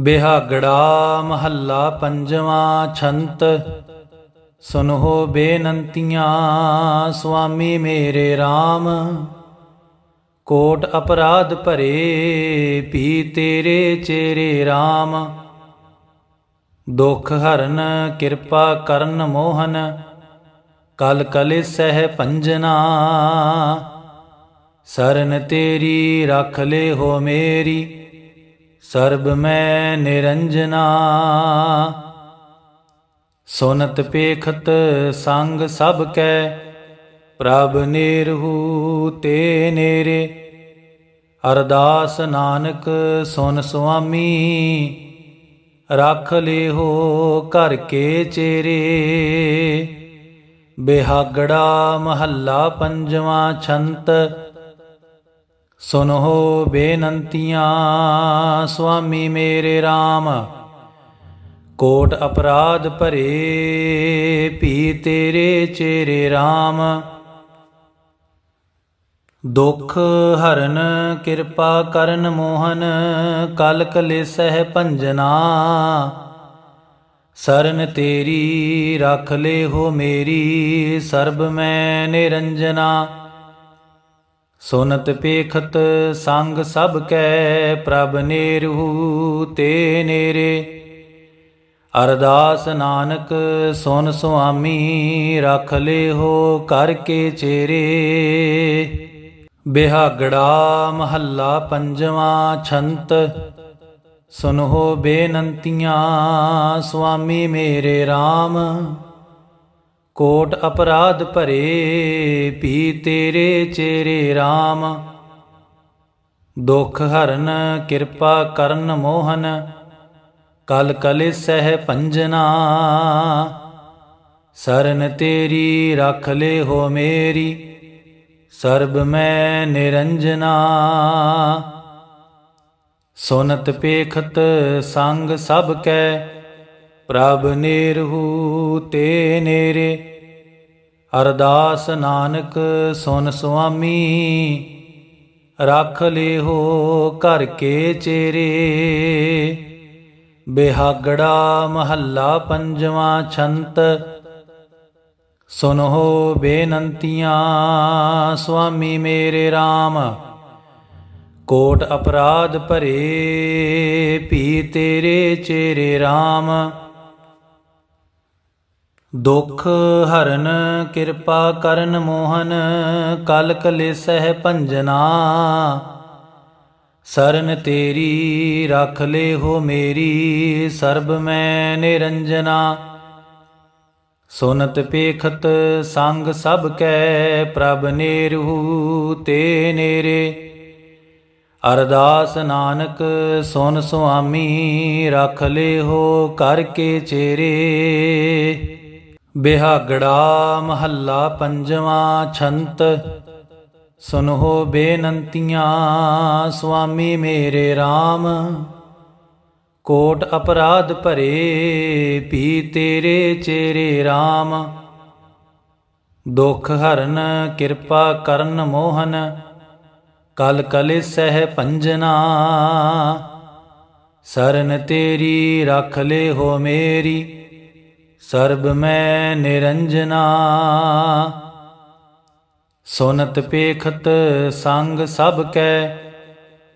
ਬਿਹਾਗੜਾ ਮਹੱਲਾ ਪੰਜਵਾਂ ਛੰਤ। ਸੁਨੋ ਬੇਨੰਤੀਆਂ, ਸੁਆਮੀ ਮੇਰੇ RAM ਕੋਟ ਅਪਰਾਧ ਭਰੇ ਪੀ ਤੇਰੇ ਚੇਰੇ RAM ਦੁਖ ਹਰਨ, ਕਿਰਪਾ ਕਰਨ ਮੋਹਨ। ਕਲ ਕਲਿਸਹਿ ਭੰਜਨਾ ਸਰਨ ਤੇਰੀ ਰਖ ਲੈ ਹੋ ਮੇਰੀ। ਸਰਬ ਮੈਂ ਨਿਰੰਜਨਾ। ਸੁਨਤ ਪੇਖਤ ਸੰਗ ਸਭ ਕੈ, ਪ੍ਰਭ ਨਿਰਹੂ ਤੇ ਨੇਰੇ। ਅਰਦਾਸ ਨਾਨਕ ਸੁਨ ਸੁਆਮੀ, ਰੱਖ ਲਿਹੋ ਘਰ ਕੇ ਚੇਰੇ। ਬਿਹਾਗੜਾ ਮਹੱਲਾ ਪੰਜਵਾਂ ਛੰਤ ਸੁਨੋ ਬੇਨੰਤੀਆਂ, ਸੁਆਮੀ ਮੇਰੇ RAM ਕੋਟ ਅਪਰਾਧ ਭਰੇ ਵੀ ਤੇਰੇ ਚੇਰੇ RAM ਦੁਖ ਹਰਨ ਕਿਰਪਾ ਕਰਨ ਮੋਹਨ ਕਲ ਕਲੇਸਹਿ ਭੰਜਨਾ। ਸਰਨ ਤੇਰੀ ਰਖ ਲੈ ਹੋ ਮੇਰੀ, ਸਰਬ ਮੈਂ ਨਿਰੰਜਨਾ। ਸੁਨਤ ਪੇਖਤ ਸੰਗ ਸਭ ਕੈ ਪ੍ਰਭ ਨੇਰੂ, ਤੇ ਨੇਰੇ। ਅਰਦਾਸ ਨਾਨਕ, ਸੁਨ ਸੁਆਮੀ, ਰਖ ਲੇ ਹੋ ਕਰ ਕੇ ਚੇਰੇ। ਬਿਹਾਗੜਾ ਮਹੱਲਾ ਪੰਜਵਾਂ ਛੰਤ ਸੁਨੋ ਬੇਨੰਤੀਆਂ, ਸੁਆਮੀ ਮੇਰੇ RAM ਕੋਟ ਅਪਰਾਧ ਭਰੇ ਪੀ ਤੇਰੇ ਚੇਰੇ RAM ਦੁਖ ਹਰਨ ਕਿਰਪਾ ਕਰਨ ਮੋਹਨ, ਕਲ ਕਲ ਸਹਿ ਪੰਜਨਾ ਸਰਨ ਤੇਰੀ ਰਖ ਲੈ ਹੋ ਮੇਰੀ, ਸਰਬ ਮੈਂ ਨਿਰੰਜਨਾ। ਸੁਨਤ ਪੇਖਤ ਸੰਗ ਸਭ ਕੈ, ਪ੍ਰਭ ਨਿਰਹੂ ਤੇ ਨੇਰੇ। ਅਰਦਾਸ ਨਾਨਕ, ਸੁਨ ਸੁਆਮੀ, ਰੱਖ ਲਿਹੋ ਘਰ ਕੇ ਚੇਰੇ। ਬਿਹਾਗੜਾ ਮਹੱਲਾ ਪੰਜਵਾਂ ਛੰਤ, ਸੁਨੋ ਬੇਨੰਤੀਆਂ, ਸੁਆਮੀ ਮੇਰੇ RAM ਕੋਟ ਅਪਰਾਧ ਭਰੇ ਪੀ ਤੇਰੇ ਚੇਰੇ RAM ਦੁਖ ਹਰਨ ਕਿਰਪਾ ਕਰਨ ਮੋਹਨ ਕਲ ਕਲੇਸਹਿ ਭੰਜਨਾ। ਸਰਨ ਤੇਰੀ ਰਖ ਲੈ ਹੋ ਮੇਰੀ, ਸਰਬ ਮੈਂ ਨਿਰੰਜਨਾ। ਸੁਨਤ ਪੇਖਤ ਸੰਗ ਸਭ ਕੈ, ਪ੍ਰਭ ਨੇਰੂ ਤੇ ਨੇਰੇ। ਅਰਦਾਸ ਨਾਨਕ ਸੁਨ ਸੁਆਮੀ, ਰੱਖ ਲੈ ਹੋ ਕਰਕੇ ਚੇਰੇ। ਬਿਹਾਗੜਾ ਮਹੱਲਾ ਪੰਜਵਾਂ ਛੰਤ। ਸੁਨੋ ਬੇਨੰਤੀਆਂ, ਸੁਆਮੀ ਮੇਰੇ RAM ਕੋਟ ਅਪਰਾਧ ਭਰੇ ਪੀ ਤੇਰੇ ਚੇਰੇ RAM ਦੁਖ ਹਰਨ ਕਿਰਪਾ ਕਰਨ ਮੋਹਨ, ਕਲ ਕਲੇਸਹਿ ਭੰਜਨਾ ਸਰਨ ਕਲ ਕਲਿਸਹਿ ਭੰਜਨਾ ਸਰਨ ਤੇਰੀ ਰਖ ਲੈ ਹੋ ਮੇਰੀ। ਸਰਬ ਮੈਂ ਨਿਰੰਜਨਾ। ਸੁਨਤ ਪੇਖਤ ਸੰਗ ਸਭ ਕੈ,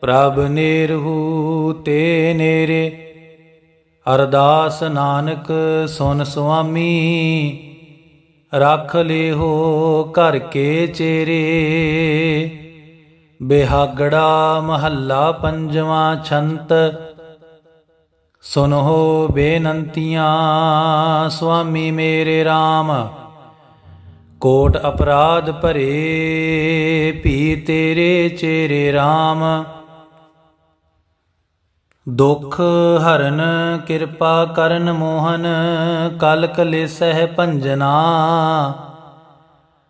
ਪ੍ਰਭ ਨਿਰਹੂ ਤੇ ਨੇਰੇ। ਅਰਦਾਸ ਨਾਨਕ ਸੁਨ ਸੁਆਮੀ, ਰੱਖ ਲਿਹੋ ਘਰ ਕੇ ਚੇਰੇ। ਬਿਹਾਗੜਾ ਮਹੱਲਾ ਪੰਜਵਾਂ ਛੰਤ ਸੁਨੋ ਬੇਨੰਤੀਆਂ, ਸੁਆਮੀ ਮੇਰੇ RAM ਕੋਟ ਅਪਰਾਧ ਭਰੇ ਵੀ ਤੇਰੇ ਚੇਰੇ RAM ਦੁਖ ਹਰਨ ਕਿਰਪਾ ਕਰਨ ਮੋਹਨ ਕਲ ਕਲੇਸਹਿ ਭੰਜਨਾ।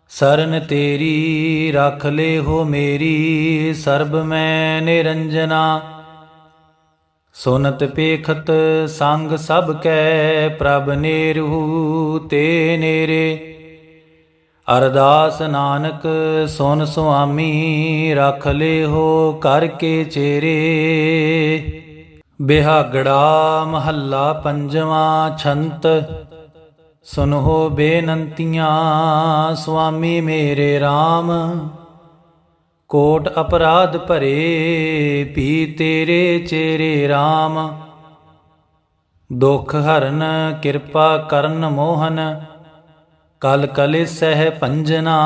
ਸਰਨ ਤੇਰੀ ਰਖ ਲੈ ਹੋ ਮੇਰੀ, ਸਰਬ ਮੈਂ ਨਿਰੰਜਨਾ। ਸੁਨਤ ਪੇਖਤ ਸੰਗ ਸਭ ਕੈ ਪ੍ਰਭ ਨੇਰੂ, ਤੇ ਨੇਰੇ। ਅਰਦਾਸ ਨਾਨਕ, ਸੁਨ ਸੁਆਮੀ, ਰੱਖ ਲਿਹੋ ਕਰ ਕੇ ਚੇਰੇ। ਬਿਹਾਗੜਾ ਮਹੱਲਾ ਪੰਜਵਾਂ ਛੰਤ ਸੁਨੋ ਬੇਨੰਤੀਆਂ, ਸੁਆਮੀ ਮੇਰੇ RAM ਕੋਟ ਅਪਰਾਧ ਭਰੇ ਪੀ ਤੇਰੇ ਚੇਰੇ RAM ਦੁਖ ਹਰਨ ਕਿਰਪਾ ਕਰਨ ਮੋਹਨ, ਕਲ ਕਲ ਸਹਿ ਪੰਜਨਾ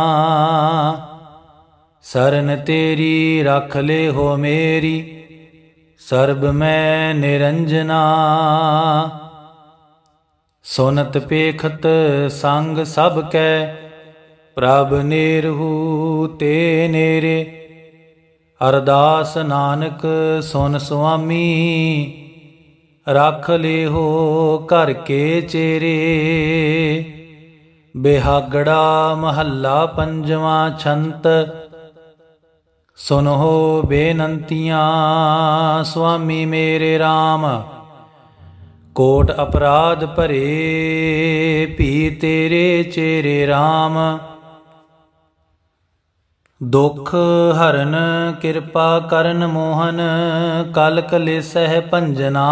ਸਰਨ ਤੇਰੀ ਰਖ ਲੈ ਹੋ ਮੇਰੀ, ਸਰਬ ਮੈਂ ਨਿਰੰਜਨਾ। ਸੁਨਤ ਪੇਖਤ ਸੰਗ ਸਭ ਕੈ ਪ੍ਰਭ ਨਿਰਹੂ ਤੇ ਨੇਰੇ, ਅਰਦਾਸ ਨਾਨਕ ਸੁਨ ਸੁਆਮੀ, ਰੱਖ ਲਿਓ ਘਰ ਕੇ ਚੇਰੇ। ਬਿਹਾਗੜਾ ਮਹੱਲਾ ਪੰਜਵਾਂ ਛੰਤ, ਸੁਨੋ ਬੇਨੰਤੀਆਂ ਸੁਆਮੀ ਮੇਰੇ RAM ਕੋਟ ਅਪਰਾਧ ਭਰੇ ਵੀ ਤੇਰੇ ਚੇਰੇ RAM ਦੁਖ ਹਰਨ ਕਿਰਪਾ ਕਰਨ ਮੋਹਨ ਕਲ ਕਲੇਸਹਿ ਭੰਜਨਾ।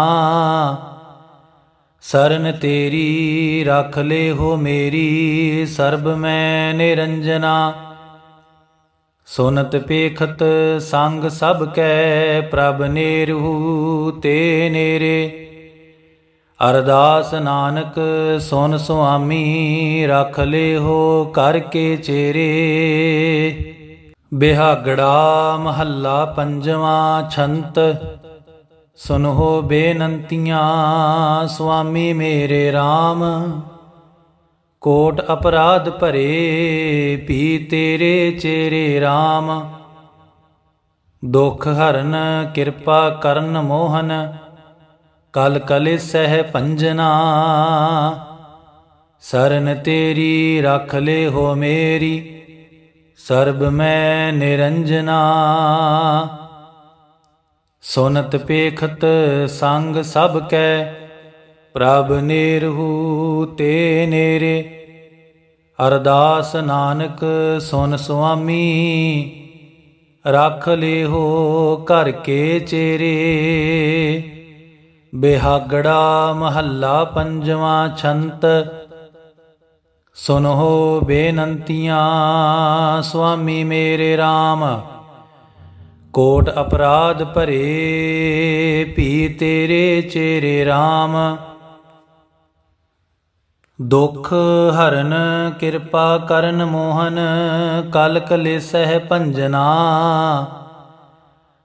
ਸਰਨ ਤੇਰੀ ਰਖ ਲੈ ਹੋ ਮੇਰੀ, ਸਰਬ ਮੈਂ ਨਿਰੰਜਨਾ। ਸੁਨਤ ਪੇਖਤ ਸੰਗ ਸਭ ਕੈ, ਪ੍ਰਭ ਨੇਰੂ ਤੇ ਨੇਰੇ। ਅਰਦਾਸ ਨਾਨਕ ਸੁਨ ਸੁਆਮੀ, ਰਖ ਲਿਓ ਹੋ ਕਰਕੇ ਚੇਰੇ। ਬਿਹਾਗੜਾ ਮਹੱਲਾ ਪੰਜਵਾਂ ਛੰਤ। ਸੁਨੋ ਬੇਨੰਤੀਆਂ, ਸੁਆਮੀ ਮੇਰੇ RAM ਕੋਟ ਅਪਰਾਧ ਭਰੇ ਪੀ ਤੇਰੇ ਚੇਰੇ RAM ਦੁਖ ਹਰਨ, ਕਿਰਪਾ ਕਰਨ ਮੋਹਨ। ਕਲ ਕਲਿਸਹਿ ਭੰਜਨਾ ਸਰਨ ਤੇਰੀ ਰਖ ਲੈ ਹੋ ਮੇਰੀ। ਸਰਬ ਮੈਂ ਨਿਰੰਜਨਾ। ਸੁਨਤ ਪੇਖਤ ਸੰਗ ਸਭ ਕੈ, ਪ੍ਰਭ ਨਿਰਹੂ ਤੇ ਨੇਰੇ। ਅਰਦਾਸ ਨਾਨਕ ਸੁਨ ਸੁਆਮੀ, ਰੱਖ ਲਿਓ ਘਰ ਕੇ ਚੇਰੇ। ਬਿਹਾਗੜਾ ਮਹੱਲਾ ਪੰਜਵਾਂ ਛੰਤ ਸੁਨੋ ਬੇਨੰਤੀਆਂ, ਸੁਆਮੀ ਮੇਰੇ RAM ਕੋਟ ਅਪਰਾਧ ਭਰੇ ਵੀ ਤੇਰੇ ਚੇਰੇ RAM ਦੁਖ ਹਰਨ ਕਿਰਪਾ ਕਰਨ ਮੋਹਨ ਕਲ ਕਲੇਸਹਿ ਭੰਜਨਾ।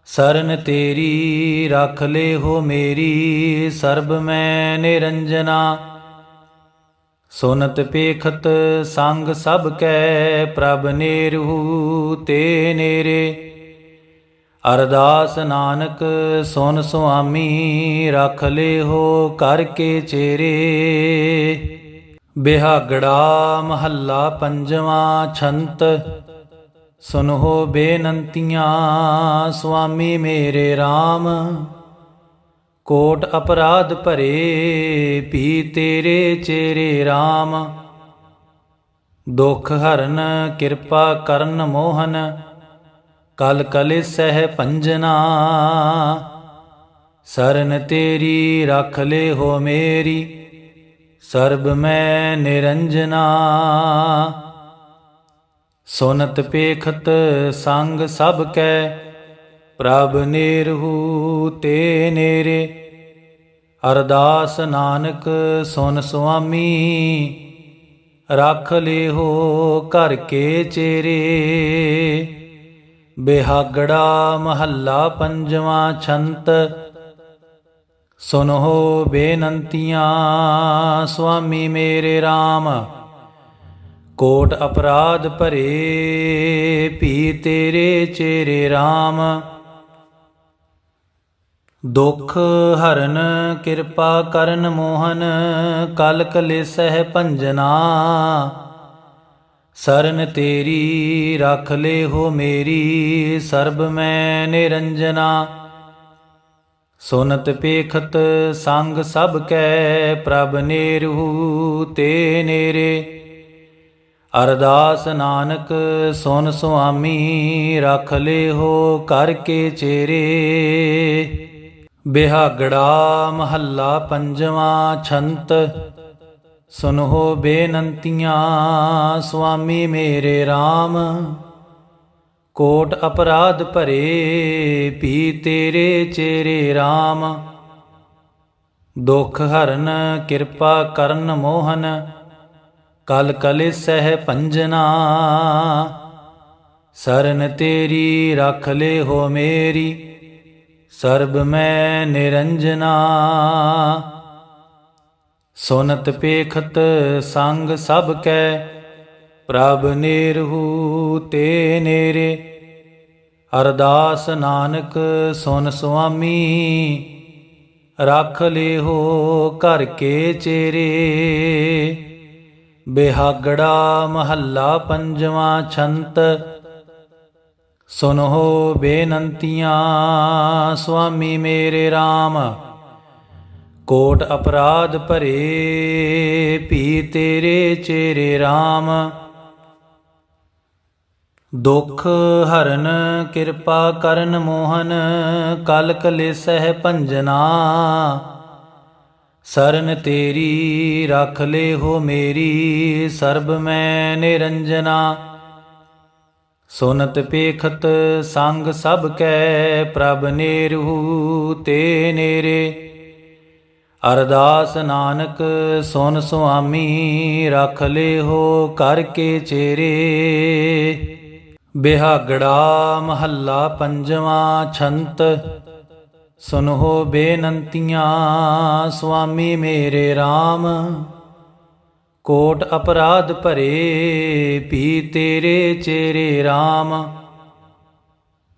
ਸਰਨ ਤੇਰੀ ਰਖ ਲੈ ਹੋ ਮੇਰੀ, ਸਰਬ ਮੈਂ ਨਿਰੰਜਨਾ। ਸੁਨਤ ਪੇਖਤ ਸੰਗ ਸਭ ਕੈ ਪ੍ਰਭ ਨੇਰੂ, ਤੇ ਨੇਰੇ। ਅਰਦਾਸ ਨਾਨਕ, ਸੁਨ ਸੁਆਮੀ, ਰਖ ਲਿਓ ਕਰ ਕੇ ਚੇਰੇ। ਬਿਹਾਗੜਾ ਮਹੱਲਾ ਪੰਜਵਾਂ ਛੰਤ ਸੁਨੋ ਬੇਨੰਤੀਆਂ, ਸੁਆਮੀ ਮੇਰੇ RAM ਕੋਟ ਅਪਰਾਧ ਭਰੇ ਪੀ ਤੇਰੇ ਚੇਰੇ RAM ਦੁਖ ਹਰਨ ਕਿਰਪਾ ਕਰਨ ਮੋਹਨ, ਕਲ ਕਲ ਸਹਿ ਪੰਜਨਾ ਸਰਨ ਤੇਰੀ ਰਖ ਲੈ ਹੋ ਮੇਰੀ, ਸਰਬ ਮੈਂ ਨਿਰੰਜਨਾ। ਸੁਨਤ ਪੇਖਤ ਸੰਗ ਸਭ ਕੈ ਪ੍ਰਭ ਨਿਰਹੂ ਤੇ ਨੇਰੇ, ਅਰਦਾਸ ਨਾਨਕ ਸੁਨ ਸੁਆਮੀ, ਰੱਖ ਲਿਓ ਘਰ ਕੇ ਚੇਰੇ। ਬਿਹਾਗੜਾ ਮਹੱਲਾ ਪੰਜਵਾਂ ਛੰਤ, ਸੁਨੋ ਬੇਨੰਤੀਆਂ ਸੁਆਮੀ ਮੇਰੇ RAM ਕੋਟ ਅਪਰਾਧ ਭਰੇ ਪੀ ਤੇਰੇ ਚੇਰੇ RAM ਦੁਖ ਹਰਨ ਕਿਰਪਾ ਕਰਨ ਮੋਹਨ ਕਲ ਕਲੇਸਹਿ ਭੰਜਨਾ। ਸਰਨ ਤੇਰੀ ਰਖ ਲੈ ਹੋ ਮੇਰੀ, ਸਰਬ ਮੈਂ ਨਿਰੰਜਨਾ। ਸੁਨਤ ਪੇਖਤ ਸੰਗ ਸਭ ਕੈ, ਪ੍ਰਭ ਨੇਰੂ ਤੇ ਨੇਰੇ। ਅਰਦਾਸ ਨਾਨਕ ਸੁਨ ਸੁਆਮੀ, ਰਖ ਲਿਓ ਹੋ ਕਰਕੇ ਚੇਰੇ। ਬਿਹਾਗੜਾ ਮਹੱਲਾ ਪੰਜਵਾਂ ਛੰਤ। ਸੁਨੋ ਬੇਨੰਤੀਆਂ, ਸੁਆਮੀ ਮੇਰੇ RAM ਕੋਟ ਅਪਰਾਧ ਭਰੇ ਪੀ ਤੇਰੇ ਚੇਰੇ RAM ਦੁਖ ਹਰਨ, ਕਿਰਪਾ ਕਰਨ ਮੋਹਨ। ਕਲ ਕਲੇਸਹਿ ਭੰਜਨਾ ਸਰਨ ਤੇਰੀ ਰਖ ਲੈ ਹੋ ਮੇਰੀ। ਸਰਬ ਮੈਂ ਨਿਰੰਜਨਾ। ਸੁਨਤ ਪੇਖਤ ਸੰਗ ਸਭ ਕੈ, ਪ੍ਰਭ ਨਿਰਹੂ ਤੇ ਨੇਰੇ। ਅਰਦਾਸ ਨਾਨਕ ਸੁਨ ਸੁਆਮੀ, ਰੱਖ ਲਿਹੋ ਘਰ ਕੇ ਚੇਰੇ। ਬਿਹਾਗੜਾ ਮਹੱਲਾ ਪੰਜਵਾਂ ਛੰਤ ਸੁਨੋ ਬੇਨੰਤੀਆਂ, ਸੁਆਮੀ ਮੇਰੇ RAM ਕੋਟ ਅਪਰਾਧ ਭਰੇ ਵੀ ਤੇਰੇ ਚੇਰੇ RAM ਦੁਖ ਹਰਨ ਕਿਰਪਾ ਕਰਨ ਮੋਹਨ ਕਲ ਕਲੇਸਹਿ ਭੰਜਨਾ। ਸਰਨ ਤੇਰੀ ਰਖ ਲੈ ਹੋ ਮੇਰੀ, ਸਰਬ ਮੈਂ ਨਿਰੰਜਨਾ। ਸੁਨਤ ਪੇਖਤ ਸੰਗ ਸਭ ਕੈ ਪ੍ਰਭ ਨੇਰੂ, ਤੇ ਨੇਰੇ। ਅਰਦਾਸ ਨਾਨਕ ਸੁਨ ਸੁਆਮੀ, ਰਖ ਲਿਹੋ ਕਰ ਕੇ ਚੇਰੇ। ਬਿਹਾਗੜਾ ਮਹੱਲਾ ਪੰਜਵਾਂ ਛੰਤ ਸੁਨੋ ਬੇਨੰਤੀਆਂ, ਸੁਆਮੀ ਮੇਰੇ RAM ਕੋਟ ਅਪਰਾਧ ਭਰੇ ਪੀ ਤੇਰੇ ਚੇਰੇ RAM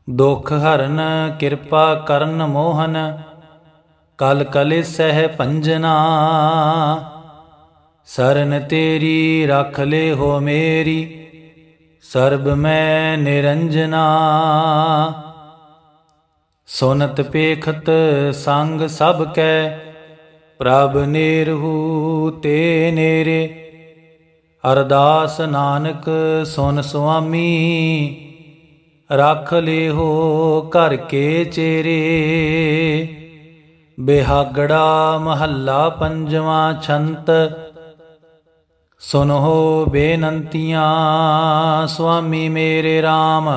ਦੁਖ ਹਰਨ ਕਿਰਪਾ ਕਰਨ ਮੋਹਨ, ਕਲ ਕਲਿ ਸਹਿ ਪੰਜਨਾ ਸਰਨ ਤੇਰੀ ਰਖ ਲੈ ਹੋ ਮੇਰੀ, ਸਰਬ ਮੈਂ ਨਿਰੰਜਨਾ। ਸੁਨਤ ਪੇਖਤ ਸੰਗ ਸਭ ਕੈ ਪ੍ਰਭ ਨਿਰਹੂ ਤੇ ਨੇਰੇ, ਅਰਦਾਸ ਨਾਨਕ ਸੁਨ ਸੁਆਮੀ, ਰੱਖ ਲਿਹੋ ਘਰ ਕੇ ਚੇਰੇ। ਬਿਹਾਗੜਾ ਮਹੱਲਾ ਪੰਜਵਾਂ ਛੰਤ, ਸੁਨੋ ਬੇਨੰਤੀਆਂ ਸੁਆਮੀ ਮੇਰੇ RAM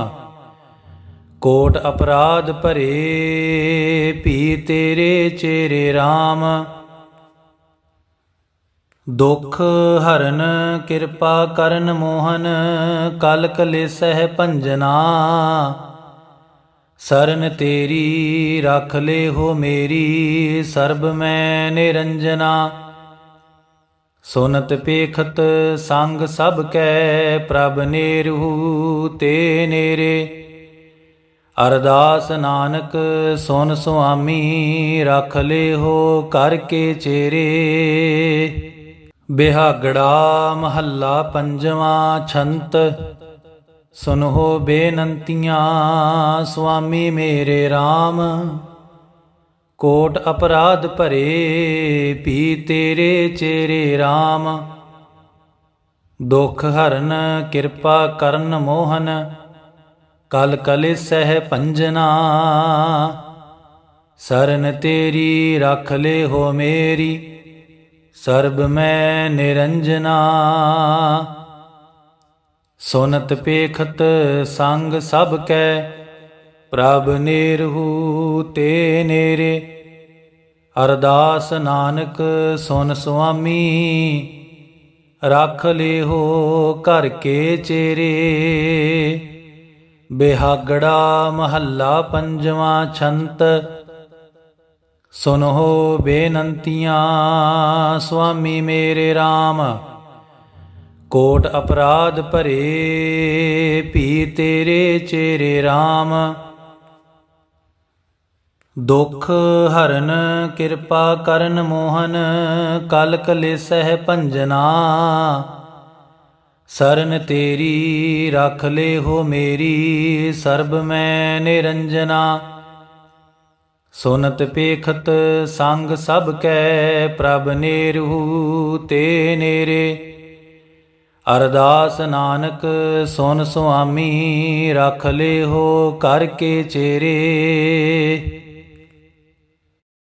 ਕੋਟ ਅਪਰਾਧ ਭਰੇ ਵੀ ਤੇਰੇ ਚੇਰੇ RAM ਦੁਖ ਹਰਨ ਕਿਰਪਾ ਕਰਨ ਮੋਹਨ ਕਲ ਕਲੇਸਹਿ ਭੰਜਨਾ। ਸਰਨ ਤੇਰੀ ਰਖ ਲੈ ਹੋ ਮੇਰੀ, ਸਰਬ ਮੈਂ ਨਿਰੰਜਨਾ। ਸੁਨਤ ਪੇਖਤ ਸੰਗ ਸਭ ਕੈ, ਪ੍ਰਭ ਨੇਰੂ ਤੇ ਨੇਰੇ। ਅਰਦਾਸ ਨਾਨਕ, ਸੁਨ ਸੁਆਮੀ, ਰਖ ਲਿਹੋ ਕਰ ਕੇ ਚੇਰੇ। ਬਿਹਾਗੜਾ ਮਹੱਲਾ ਪੰਜਵਾਂ ਛੰਤ। ਸੁਨੋ ਬੇਨੰਤੀਆਂ, ਸੁਆਮੀ ਮੇਰੇ RAM ਕੋਟ ਅਪਰਾਧ ਭਰੇ ਪੀ ਤੇਰੇ ਚੇਰੇ RAM ਦੁਖ ਹਰਨ ਕਿਰਪਾ ਕਰਨ ਮੋਹਨ, ਕਲ ਕਲੇਸਹਿ ਭੰਜਨਾ ਸਰਨ ਤੇਰੀ ਰੱਖ ਲੈ ਹੋ ਮੇਰੀ। ਸਰਬ ਮੈਂ ਨਿਰੰਜਨਾ। ਸੁਨਤ ਪੇਖਤ ਸੰਗ ਸਭ ਕੈ, ਪ੍ਰਭ ਨਿਰਹੂ ਤੇ ਨੇਰੇ। ਅਰਦਾਸ ਨਾਨਕ ਸੁਨ ਸੁਆਮੀ, ਰੱਖ ਲਿਹੋ ਘਰ ਕੇ ਚੇਰੇ। ਬਿਹਾਗੜਾ ਮਹੱਲਾ ਪੰਜਵਾਂ ਛੰਤ ਸੁਨੋ ਬੇਨੰਤੀਆਂ, ਸੁਆਮੀ ਮੇਰੇ RAM ਕੋਟ ਅਪਰਾਧ ਭਰੇ ਵੀ ਤੇਰੇ ਚੇਰੇ RAM ਦੁਖ ਹਰਨ ਕਿਰਪਾ ਕਰਨ ਮੋਹਨ ਕਲ ਕਲੇਸਹਿ ਭੰਜਨਾ। ਸਰਨ ਤੇਰੀ ਰਖ ਲੈ ਹੋ ਮੇਰੀ, ਸਰਬ ਮੈਂ ਨਿਰੰਜਨਾ। ਸੁਨਤ ਪੇਖਤ ਸੰਗ ਸਭ ਕੈ ਪ੍ਰਭ ਨੇਰੂ ਤੇ ਨੇਰੇ। ਅਰਦਾਸ ਨਾਨਕ ਸੁਨ ਸੁਆਮੀ ਰਖ ਲਿਹੋ ਕਰ ਕੇ ਚੇਰੇ।